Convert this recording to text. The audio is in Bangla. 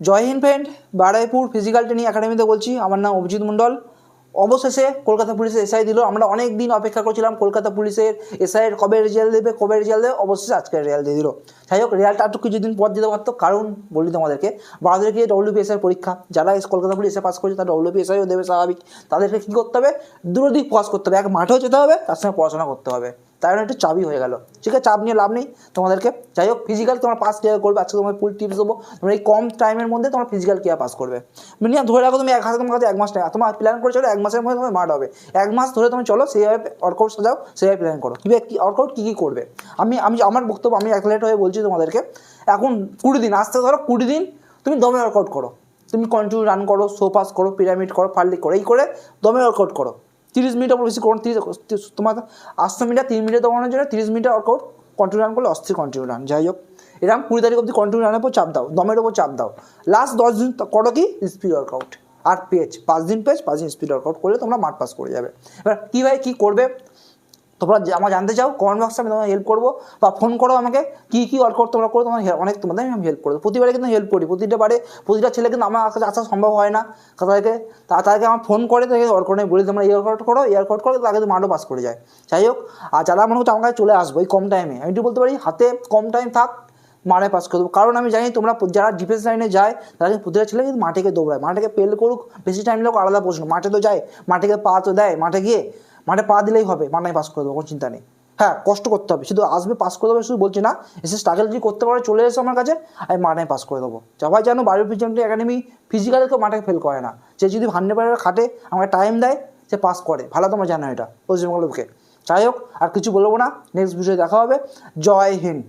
জয় Hind friend Baruipur physical training একাডেমিতে বলছি, আমার নাম অভিজিৎ মণ্ডল। অবশেষে কলকাতা পুলিশের এসআই দিল। আমরা অনেক দিন অপেক্ষা করছিলাম, কলকাতা পুলিশের এসআইয়ের কবে রেজাল্ট দেবে, কবে রেজাল্ট দেবে, অবশেষে আজকে রেজাল্ট দিয়ে দিল। যাই হোক রেজাল্টটা একটু কিছুদিন পর দিতে পারতো, কারণ বলি তোমাদেরকে বারোদেরকে ডব্লিউপিএসআই পরীক্ষা। যারা কলকাতা পুলিশ এসে পাস করছে, তারা ডব্লিউপিএসআইও দেবে স্বাভাবিক। তাদেরকে কী করতে হবে? দুটো দিক পাস করতে হবে। এক মাঠেও যেতে হবে, তার সঙ্গে পড়াশোনা করতে হবে। তাই জন্য একটু চাবই হয়ে গেল। ঠিক আছে, চাপ নিয়ে লাভ নেই। তোমাদেরকে যাই হোক ফিজিক্যাল তোমার পাস ক্লিয়ার করবে। আজকে তোমার ফুল টিপস দেবো। তোমরা এই কম টাইমের মধ্যে তোমার ফিজিক্যাল ক্লিয়ার পাস করবে। মিনিমাম ধরে রাখো তুমি এক হাতে তোমার কাছে এক মাস টাইম তোমার প্ল্যান করে চলো এক মাসের মধ্যে তোমার মাঠ হবে। এক মাস ধরে তুমি চলো, সেইভাবে ওয়ার্কআউট সাজাও, সেইভাবে প্ল্যান করো। কীভাবে কী ওয়ার্কআউট কী কী করবে? আমি আমি আমার বক্তব্য আমি অ্যাথলেট হয়ে বলছি তোমাদেরকে, এখন কুড়ি দিন, আসতে ধরো কুড়ি দিন তুমি দমে ওয়ার্কআউট করো। তুমি কন্টিনিউ রান করো সো পাস করো পিরামিড করো ফার্লিক করো, এই করে দমে ওয়ার্কআউট করো। তিরিশ মিনিট অপর বেশি করুন, তিরিশ তোমার আটশো মিটার তিন মিনিট দৌড়ানোর জন্য তিরিশ মিনিট ওয়ার্কআউট কন্টিনিউ রান করলে অস্থির কন্টিনিউ রান যাই হোক। এরকম কুড়ি তারিখ অবধি কন্টিনিউ রানের উপর চাপ দাও, দমের উপর চাপ দাও। লাস্ট দশ দিন করো কি? স্পিড ওয়ার্কআউট আর পেজ পাঁচ দিন পেজ পাঁচ দিন স্পিড ওয়ার্কআউট করলে তোমরা মাঠ পাস করে যাবে। এবার কীভাবে কী করবে? তোমরা আমার জানতে চাও কমেন্ট বক্সে আমি তোমাকে হেল্প করব, বা ফোন করো আমাকে, কী কী ওয়ার্কআউট তোমরা করো তোমার অনেক তোমাদের আমি হেল্প করব। প্রতিবারে কিন্তু হেল্প করি, প্রতিটা বারে, প্রতিটা ছেলে কিন্তু আমার কাছে আসা সম্ভব হয় না। তাদেরকে তাদেরকে আমার ফোন করে, তাদেরকে ওয়ার্কআউট আমি বলি তোমরা এই ওয়ার্কআউট করো এই ওয়ার্কআউট করো তাকে তো পাস করে যায়। যাই হোক, আর যারা মনে হচ্ছে আমার কাছে চলে আসব এই কম টাইমে আমি একটু বলতে পারি, হাতে কম টাইম থাক মাঠে পাস করে দেবো। কারণ আমি জানি তোমরা যারা ডিফেন্স লাইনে যায়, তারা কিন্তু প্রতিটা ছেলে কিন্তু মাঠে গিয়ে দৌড়ায়। মাঠেকে পেল করুক, বেশি টাইম লোক আলাদা প্রশ্ন, মাঠে তো যায়, মাঠে গিয়ে পা তো দেয়, মাঠে গিয়ে মাঠে পা দিলেই হবে মাঠে পাস করে দেবো, কোনো চিন্তা নেই। হ্যাঁ কষ্ট করতে হবে, শুধু আসবে পাস করে দেবে, শুধু বলছি না, এসে স্ট্রাগল যদি করতে পারে, চলে এসে আমার কাছে, আমি মাঠে পাস করে দেবো। সবাই জানো বাড়ির পিছনটি একাডেমি ফিজিক্যালি কেউ মাঠে ফেল করে না। সে যদি হান্ড্রেড পারে খাটে, আমাকে টাইম দেয়, সে পাস করে। ভালো তোমার জানো এটা পশ্চিমবঙ্গের বুকে যাই হোক, আর কিছু বলব না নেক্সট ভিডিও দেখা হবে। জয় হিন্দ।